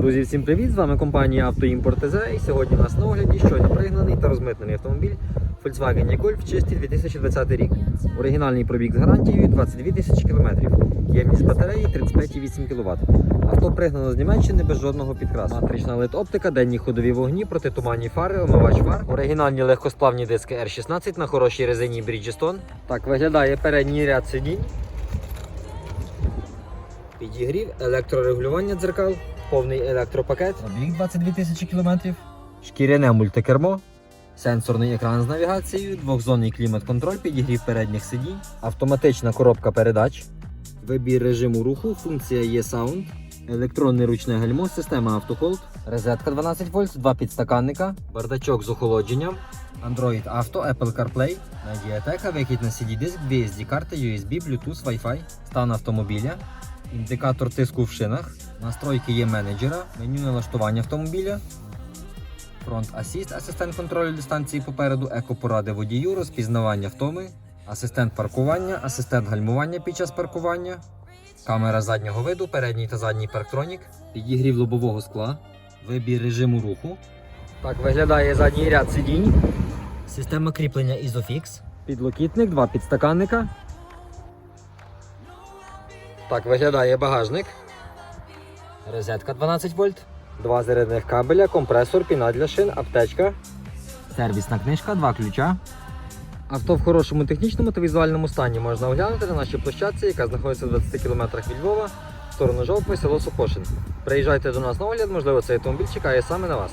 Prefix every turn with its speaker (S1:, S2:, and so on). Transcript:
S1: Друзі, всім привіт! З вами компанія Автоімпорт сьогодні у нас на огляді щойно пригнаний та розмитнений автомобіль Volkswagen E-Golf чистий 2020 рік. Оригінальний пробіг з гарантією 22 тисячі кілометрів. Ємність батареї 35,8 кВт. Авто пригнано з Німеччини без жодного підкрасу. Матрична LED оптика, денні ходові вогні, протитуманні фари, омивач фар. Оригінальні легкосплавні диски R16 на хорошій резині Bridgestone. Так виглядає передній ряд сидінь. Підігрів, електрорегулювання дзеркал, повний електропакет, пробіг 22 тисячі кілометрів, шкіряне мультикермо, сенсорний екран з навігацією, двохзонний клімат-контроль, підігрів передніх сидінь, автоматична коробка передач, вибір режиму руху, функція є Sound, електронне ручне гальмо, система автохолд, розетка 12 вольт, два підстаканника, бардачок з охолодженням, Android Auto, Apple CarPlay, медіатека, вихід на CD-диск, дві SD-карти, USB, Bluetooth, Wi-Fi, стан автомобіля, індикатор тиску в шинах, настройки є менеджера, меню налаштування автомобіля, фронт асіст, асистент контролю дистанції попереду, екопоради водію, розпізнавання втоми, асистент паркування, асистент гальмування під час паркування, камера заднього виду, передній та задній парктронік, підігрів лобового скла, вибір режиму руху. Так виглядає задній ряд сидінь. Система кріплення Isofix. Підлокітник, два підстаканника. Так виглядає багажник. Розетка 12 вольт. Два зарядних кабеля, компресор, піна для шин, аптечка. Сервісна книжка, два ключа. Авто в хорошому технічному та візуальному стані можна оглянути на нашій площадці, яка знаходиться в 20 км від Львова, в сторону Жовтви, село Сокошин. Приїжджайте до нас на огляд, можливо, цей автомобіль чекає саме на вас.